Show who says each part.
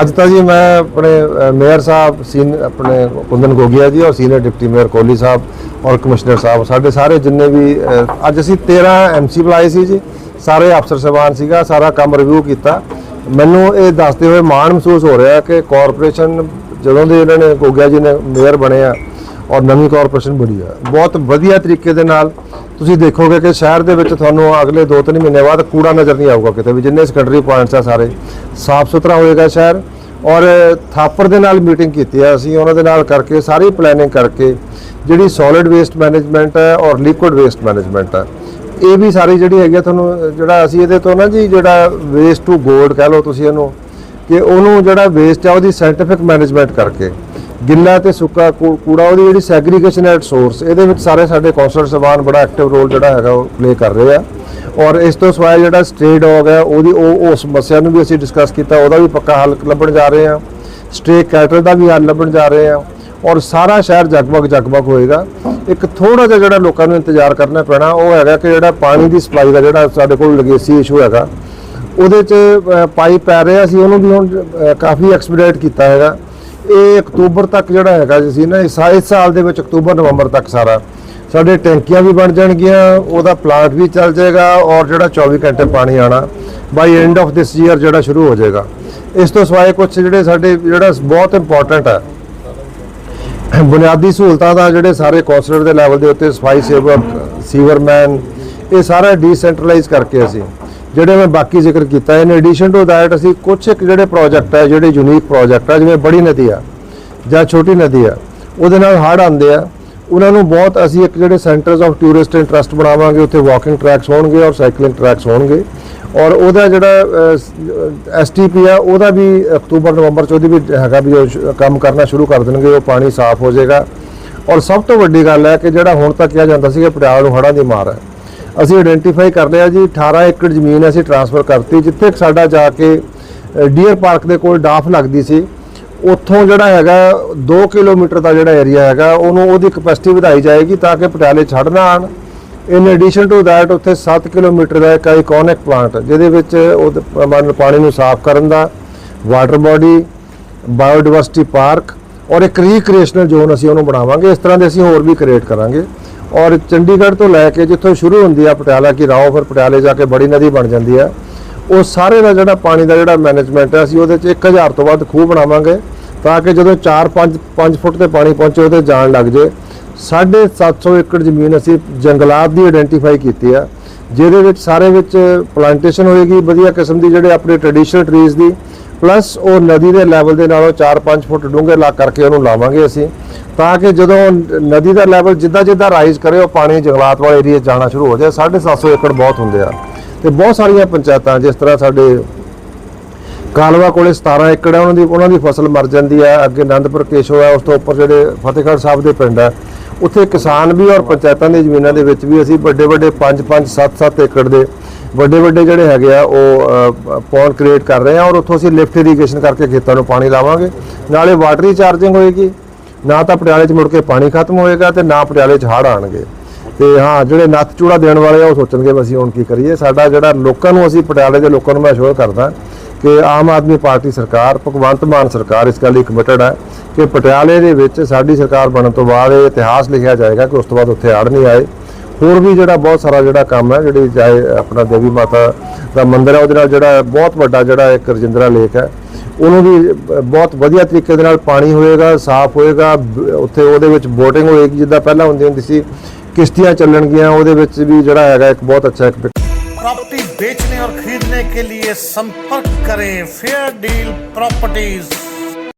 Speaker 1: ਅੱਜ ਤਾਂ ਜੀ ਮੈਂ ਆਪਣੇ ਮੇਅਰ ਸਾਹਿਬ, ਸੀਨ, ਆਪਣੇ ਕੁੰਦਨ ਗੋਗਿਆ ਜੀ ਔਰ ਸੀਨੀਅਰ ਡਿਪਟੀ ਮੇਅਰ ਕੋਹਲੀ ਸਾਹਿਬ ਔਰ ਕਮਿਸ਼ਨਰ ਸਾਹਿਬ, ਸਾਡੇ ਸਾਰੇ ਜਿੰਨੇ ਵੀ ਅੱਜ ਅਸੀਂ 13 ਐਮਸੀ ਬੁਲਾਏ ਸੀ ਜੀ। ਸਾਰੇ ਅਫਸਰ ਸਹਿਬਾਨ ਸੀਗਾ, ਸਾਰਾ ਕੰਮ ਰਿਵਿਊ ਕੀਤਾ। ਮੈਨੂੰ ਇਹ ਦੱਸਦੇ ਹੋਏ ਮਾਣ ਮਹਿਸੂਸ ਹੋ ਰਿਹਾ ਕਿ ਕਾਰਪੋਰੇਸ਼ਨ ਜਦੋਂ ਦੇ ਇਹਨਾਂ ਨੇ, ਗੋਗਿਆ ਜੀ ਨੇ ਮੇਅਰ ਬਣੇ ਆ ਔਰ ਨਵੀਂ ਕਾਰਪੋਰੇਸ਼ਨ ਬਣੀ ਆ। ਬਹੁਤ ਵਧੀਆ ਤਰੀਕੇ ਦੇ ਨਾਲ ਤੁਸੀਂ ਦੇਖੋਗੇ ਕਿ ਸ਼ਹਿਰ ਦੇ ਵਿੱਚ ਤੁਹਾਨੂੰ ਅਗਲੇ 2-3 ਮਹੀਨੇ ਬਾਅਦ ਕੂੜਾ ਨਜ਼ਰ ਨਹੀਂ ਆਊਗਾ ਕਿਤੇ ਵੀ, ਜਿੰਨੇ ਸੈਕੰਡਰੀ ਪੁਆਇੰਟਸ ਆ ਸਾਰੇ। ਸਾਫ਼ ਸੁਥਰਾ ਹੋਏਗਾ ਸ਼ਹਿਰ ਔਰ ਥਾਪਰ ਦੇ ਨਾਲ ਮੀਟਿੰਗ ਕੀਤੀ ਆ ਅਸੀਂ, ਉਹਨਾਂ ਦੇ ਨਾਲ ਕਰਕੇ ਸਾਰੀ ਪਲੈਨਿੰਗ ਕਰਕੇ ਜਿਹੜੀ ਸੋਲਿਡ ਵੇਸਟ ਮੈਨੇਜਮੈਂਟ ਹੈ ਔਰ ਲਿਕੁਇਡ ਵੇਸਟ ਮੈਨੇਜਮੈਂਟ ਹੈ ਇਹ ਵੀ ਸਾਰੀ ਜਿਹੜੀ ਹੈਗੀ ਆ ਤੁਹਾਨੂੰ, ਜਿਹੜਾ ਅਸੀਂ ਇਹਦੇ ਤੋਂ ਨਾ ਜੀ ਜਿਹੜਾ ਵੇਸਟ ਟੂ ਗੋਲਡ ਕਹਿ ਲਓ ਤੁਸੀਂ ਇਹਨੂੰ, ਕਿ ਉਹਨੂੰ ਜਿਹੜਾ ਵੇਸਟ ਆ ਉਹਦੀ ਸਾਇੰਟੀਫਿਕ ਮੈਨੇਜਮੈਂਟ ਕਰਕੇ ਗਿੱਲਾ ਤੇ ਸੁੱਕਾ ਕੂ- ਕੂੜਾ ਉਹਦੀ ਜਿਹੜੀ ਸੈਗਰੀਗੇਸ਼ਨ ਐਟ ਸੋਰਸ ਇਹਦੇ ਵਿੱਚ ਸਾਰੇ ਸਾਡੇ ਕੌਂਸਲਰ ਸਾਹਿਬਾਨ ਬੜਾ ਐਕਟਿਵ ਰੋਲ ਜਿਹੜਾ ਹੈਗਾ ਉਹ ਪਲੇ ਕਰ ਰਹੇ ਆ। ਔਰ ਇਸ ਤੋਂ ਸਿਵਾਏ ਜਿਹੜਾ ਸਟੇ ਡੌਗ ਹੈ ਉਹਦੀ ਉਹ ਉਹ ਸਮੱਸਿਆ ਨੂੰ ਵੀ ਅਸੀਂ ਡਿਸਕਸ ਕੀਤਾ ਉਹਦਾ ਵੀ ਪੱਕਾ ਹੱਲ ਲੱਭਣ ਜਾ ਰਹੇ ਆ। ਸਟੇ ਕੈਟਲ ਦਾ ਵੀ ਹੱਲ ਲੱਭਣ ਜਾ ਰਹੇ ਆ। ਔਰ ਸਾਰਾ ਸ਼ਹਿਰ ਜਗਮਗ ਜਗਮਗ ਹੋਏਗਾ। ਇੱਕ ਥੋੜਾ ਜਿਹਾ ਜਿਹੜਾ ਲੋਕਾਂ ਨੂੰ ਇੰਤਜ਼ਾਰ ਕਰਨਾ ਪੈਣਾ ਉਹ ਹੈਗਾ ਕਿ ਜਿਹੜਾ ਪਾਣੀ ਦੀ ਸਪਲਾਈ ਦਾ ਜਿਹੜਾ ਸਾਡੇ ਕੋਲ ਲਗੇਸੀ ਇਸ਼ੂ ਹੈਗਾ ਉਹਦੇ ਚ ਅ, ਪਾਈਪ ਪੈ ਰਿਹਾ ਸੀ ਉਹਨੂੰ ਵੀ ਹੁਣ ਅ, ਕਾਫੀ ਐਕਸਪੀਡਾਈਟ ਕੀਤਾ ਹੈਗਾ। ਇਹ ਅਕਤੂਬਰ ਤੱਕ ਜਿਹੜਾ ਹੈਗਾ ਜੀ ਸੀ ਨਾ ਇਸ ਸਾਲ ਦੇ ਵਿੱਚ ਅਕਤੂਬਰ, ਨਵੰਬਰ ਤੱਕ ਸਾਰਾ। ਸਾਡੇ ਟੈਂਕੀਆਂ ਵੀ ਬਣ ਜਾਣਗੀਆਂ, ਉਹਦਾ ਪਲਾਂਟ ਵੀ ਚੱਲ ਜਾਏਗਾ ਔਰ ਜਿਹੜਾ 24 ਘੰਟੇ ਪਾਣੀ ਆਣਾ, by end of this year ਜਿਹੜਾ ਸ਼ੁਰੂ ਹੋ ਜਾਏਗਾ। ਇਸ ਤੋਂ ਸਿਵਾਏ ਕੁਝ ਜਿਹੜੇ ਸਾਡੇ, ਜਿਹੜਾ ਬਹੁਤ ਇੰਪੋਰਟੈਂਟ ਹੈ। ਬੁਨਿਆਦੀ ਸਹੂਲਤਾਂ ਦਾ ਜਿਹੜੇ ਸਾਰੇ ਕੌਂਸਲਰ ਦੇ ਲੈਵਲ ਦੇ ਉੱਤੇ ਸਫ਼ਾਈ ਸੇਵਕ, ਸੀਵਰਮੈਨ, ਇਹ ਸਾਰਾ ਡੀਸੈਂਟਰਲਾਈਜ਼ ਕਰਕੇ ਅਸੀਂ ਜਿਹੜੇ ਮੈਂ ਬਾਕੀ ਜ਼ਿਕਰ ਕੀਤਾ ਇਨ ਐਡੀਸ਼ਨ ਟੂ ਦੈਟ ਅਸੀਂ ਕੁਝ ਇੱਕ ਜਿਹੜੇ ਪ੍ਰੋਜੈਕਟ ਆ, ਜਿਹੜੇ ਯੂਨੀਕ ਪ੍ਰੋਜੈਕਟ ਆ, ਜਿਵੇਂ ਬੜੀ ਨਦੀ ਆ ਜਾਂ ਛੋਟੀ ਨਦੀ ਆ, ਉਹਦੇ ਨਾਲ ਹੜ੍ਹ ਆਉਂਦੇ ਆ। ਉਹਨਾਂ ਨੂੰ ਬਹੁਤ ਅਸੀਂ ਇੱਕ ਜਿਹੜੇ ਸੈਂਟਰਸ ਆਫ ਟੂਰਿਸਟ ਇੰਟਰਸਟ ਬਣਾਵਾਂਗੇ, ਉੱਥੇ ਵਾਕਿੰਗ ਟਰੈਕਸ ਹੋਣਗੇ ਔਰ ਸਾਈਕਲਿੰਗ ਟਰੈਕਸ ਹੋਣਗੇ। ਔਰ ਉਹਦਾ ਜਿਹੜਾ ਐਸਟੀਪੀ ਆ, ਉਹਦਾ ਵੀ ਅਕਤੂਬਰ, ਨਵੰਬਰ ਚ ਉਹਦੀ ਵੀ ਹੈਗਾ ਵੀ ਉਹ ਸ਼- ਕੰਮ ਕਰਨਾ ਸ਼ੁਰੂ ਕਰ ਦੇਣਗੇ, ਉਹ ਪਾਣੀ ਸਾਫ਼ ਹੋ ਜਾਏਗਾ। ਔਰ ਸਭ ਤੋਂ ਵੱਡੀ ਗੱਲ ਹੈ ਕਿ ਜਿਹੜਾ ਹੁਣ ਤੱਕ ਕਿਹਾ ਜਾਂਦਾ ਸੀ ਕਿ ਪਟਿਆਲਾ ਨੂੰ ਹੜ੍ਹਾਂ ਦੀ ਮਾਰ ਹੈ। ਅਸੀਂ ਆਇਡੈਂਟੀਫਾਈ ਕਰ ਲਿਆ ਜੀ 18 ਏਕੜ ਜ਼ਮੀਨ ਅਸੀਂ ਟ੍ਰਾਂਸਫਰ ਕਰਤੀ, ਜਿੱਥੇ ਸਾਡਾ ਜਾ ਕੇ ਡੀਅਰ ਪਾਰਕ ਦੇ ਕੋਲ ਡਾਫ ਲੱਗਦੀ ਸੀ। ਉੱਥੋਂ ਜਿਹੜਾ ਹੈਗਾ 2 ਕਿਲੋਮੀਟਰ ਦਾ ਜਿਹੜਾ ਏਰੀਆ ਹੈਗਾ, ਉਹਨੂੰ ਉਹਦੀ ਕਪੈਸਿਟੀ ਵਧਾਈ ਜਾਏਗੀ ਤਾਂ ਕਿ ਪਟਿਆਲੇ ਛੱਡ ਨਾ ਆਣ ਇਨ ਐਡੀਸ਼ਨ ਟੂ ਦੈਟ ਉੱਥੇ 7 ਕਿਲੋਮੀਟਰ ਦਾ ਇੱਕ ਆਈਕੋਨਿਕ ਪਲਾਂਟ ਜਿਹਦੇ ਵਿੱਚ ਉਹ ਮੰਨ ਪਾਣੀ ਨੂੰ ਸਾਫ਼ ਕਰਨ ਦਾ ਵਾਟਰ ਬਾਡੀ ਬਾਇਓਡਾਇਵਰਸਿਟੀ ਪਾਰਕ ਔਰ ਇੱਕ ਰੀਕ੍ਰੀਏਸ਼ਨਲ ਜ਼ੋਨ ਅਸੀਂ ਉਹਨੂੰ ਬਣਾਵਾਂਗੇ। ਇਸ ਤਰ੍ਹਾਂ ਦੇ ਅਸੀਂ ਹੋਰ ਵੀ ਕ੍ਰੀਏਟ ਕਰਾਂਗੇ। ਔਰ ਚੰਡੀਗੜ੍ਹ ਤੋਂ ਲੈ ਕੇ ਜਿੱਥੋਂ ਸ਼ੁਰੂ ਹੁੰਦੀ ਆ ਪਟਿਆਲਾ, ਕੀ ਰਾਓ ਫਿਰ ਪਟਿਆਲੇ ਜਾ ਕੇ ਬੜੀ ਨਦੀ ਬਣ ਜਾਂਦੀ ਆ, ਉਹ ਸਾਰੇ ਦਾ ਜਿਹੜਾ ਪਾਣੀ ਦਾ ਜਿਹੜਾ ਮੈਨੇਜਮੈਂਟ ਹੈ ਅਸੀਂ ਉਹਦੇ ਚ 1000 ਤੋਂ ਵੱਧ ਖੂਹ ਬਣਾਵਾਂਗੇ ਤਾਂ ਕਿ ਜਦੋਂ 4-5 5 ਫੁੱਟ ਤੇ ਪਾਣੀ ਪਹੁੰਚੇ, ਉਹਦੇ ਜਾਣ ਲੱਗ ਜੇ। 750 ਏਕੜ ਜ਼ਮੀਨ ਅਸੀਂ ਜੰਗਲਾਤ ਦੀ ਆਇਡੈਂਟੀਫਾਈ ਕੀਤੀ ਆ, ਜਿਹਦੇ ਵਿੱਚ ਸਾਰੇ ਵਿੱਚ ਪਲਾਂਟੇਸ਼ਨ ਹੋਏਗੀ, ਵਧੀਆ ਕਿਸਮ ਦੀ ਜਿਹੜੇ ਆਪਣੇ ਟ੍ਰੈਡੀਸ਼ਨਲ ਟਰੀਜ਼ ਦੀ ਪਲੱਸ ਉਹ ਨਦੀ ਦੇ ਲੈਵਲ ਦੇ ਨਾਲੋਂ 4-5 ਫੁੱਟ ਡੂੰਘੇ ਲਾ ਕਰਕੇ ਉਹਨੂੰ ਲਾਵਾਂਗੇ ਅਸੀਂ। ਤਾਂ ਕਿ ਜਦੋਂ ਨਦੀ ਦਾ ਲੈਵਲ ਜਿੱਦਾਂ ਜਿੱਦਾਂ ਰਾਈਜ਼ ਕਰੇ ਉਹ ਪਾਣੀ ਜੰਗਲਾਤ ਵਾਲੇ ਏਰੀਆ ਜਾਣਾ ਸ਼ੁਰੂ ਹੋ ਜਾਏ 750 ਏਕੜ ਬਹੁਤ ਹੁੰਦੇ ਆ। ਤੇ ਬਹੁਤ ਸਾਰੀਆਂ ਪੰਚਾਇਤਾਂ ਜਿਸ ਤਰ੍ਹਾਂ ਸਾਡੇ ਕਾਲਵਾ ਕੋਲੇ 17 ਏਕੜ ਹੈ ਉਹਨਾਂ ਦੀ ਉਹਨਾਂ ਦੀ ਫਸਲ ਮਰ ਜਾਂਦੀ ਹੈ ਅੱਗੇ ਆਨੰਦਪੁਰ ਕੇਸ਼ੋ ਹੈ ਉਸ ਤੋਂ ਉੱਪਰ ਜਿਹੜੇ ਫਤਿਹਗੜ੍ਹ ਸਾਹਿਬ ਦੇ ਪਿੰਡ ਹੈ ਉੱਥੇ ਕਿਸਾਨ ਵੀ ਔਰ ਪੰਚਾਇਤਾਂ ਦੀ ਜ਼ਮੀਨਾਂ ਦੇ ਵਿੱਚ ਵੀ ਅਸੀਂ ਵੱਡੇ ਵੱਡੇ 5 5 7 7 ਏਕੜ ਦੇ ਵੱਡੇ ਵੱਡੇ ਜਿਹੜੇ ਹੈਗੇ ਆ, ਉਹ ਪੌਂਡ ਕ੍ਰੀਏਟ ਕਰ ਰਹੇ ਆ ਔਰ ਉੱਥੋਂ ਅਸੀਂ ਲਿਫਟ ਇਰੀਗੇਸ਼ਨ ਕਰਕੇ ਖੇਤਾਂ ਨੂੰ ਪਾਣੀ ਲਾਵਾਂਗੇ। ਨਾਲੇ ਵਾਟਰ ਚਾਰਜਿੰਗ ਹੋਏਗੀ। ਨਾ ਤਾਂ ਪਟਿਆਲੇ 'ਚ ਮੁੜ ਕੇ ਪਾਣੀ ਖਤਮ ਹੋਏਗਾ ਤੇ ਨਾ ਪਟਿਆਲੇ 'ਚ ਹੜ੍ਹ ਆਣਗੇ ਤੇ ਹਾਂ, ਜਿਹੜੇ ਨੱਥ ਚੂੜਾ ਦੇਣ ਵਾਲੇ ਆ, ਉਹ ਸੋਚਣਗੇ ਵੀ ਅਸੀਂ ਹੁਣ ਕੀ ਕਰੀਏ। ਸਾਡਾ ਜਿਹੜਾ ਲੋਕਾਂ ਨੂੰ ਅਸੀਂ ਪਟਿਆਲੇ ਦੇ ਲੋਕਾਂ ਨੂੰ ਮੈਂ ਅਸ਼ੋਰ ਕਰਦਾ ਕਿ ਆਮ ਆਦਮੀ ਪਾਰਟੀ ਸਰਕਾਰ, ਭਗਵੰਤ ਮਾਨ ਸਰਕਾਰ ਇਸ ਗੱਲ ਲਈ ਕਮਿਟਡ ਹੈ ਕਿ ਪਟਿਆਲੇ ਦੇ ਵਿੱਚ ਸਾਡੀ ਸਰਕਾਰ ਬਣਨ ਤੋਂ ਬਾਅਦ ਇਹ ਇਤਿਹਾਸ ਲਿਖਿਆ ਜਾਏਗਾ ਕਿ ਉਸ ਤੋਂ ਬਾਅਦ ਉੱਥੇ ਹੜ੍ਹ ਨਹੀਂ ਆਏ। ਹੋਰ ਵੀ ਜਿਹੜਾ ਬਹੁਤ ਸਾਰਾ ਜਿਹੜਾ ਕੰਮ ਹੈ, ਜਿਹੜੀ ਚਾਹੇ ਆਪਣਾ ਦੇਵੀ ਮਾਤਾ ਦਾ ਮੰਦਿਰ ਹੈ, ਉਹਦੇ ਨਾਲ ਜਿਹੜਾ ਬਹੁਤ ਵੱਡਾ ਜਿਹੜਾ ਇੱਕ ਰਜਿੰਦਰਾ ਲੇਕ ਹੈ ਉਹਨੂੰ ਵੀ ਬ- ਬਹੁਤ ਵਧੀਆ ਤਰੀਕੇ ਦੇ ਨਾਲ ਪਾਣੀ ਹੋਏਗਾ ਸਾਫ਼ ਹੋਏਗਾ ਬ- ਉੱਥੇ ਉਹਦੇ ਵਿੱਚ ਬੋਟਿੰਗ ਹੋਏਗੀ ਜਿੱਦਾਂ ਪਹਿਲਾਂ ਹੁੰਦੀ ਹੁੰਦੀ ਸੀ ਕਿਸ਼ਤੀਆਂ ਚੱਲਣਗੀਆਂ ਉਹਦੇ ਵਿੱਚ ਵੀ ਜਿਹੜਾ ਹੈਗਾ ਇੱਕ ਬਹੁਤ ਅੱਛਾ ਇੱਕ
Speaker 2: प्रॉपर्टी बेचने और खरीदने के लिए संपर्क करें फेयर डील प्रॉपर्टीज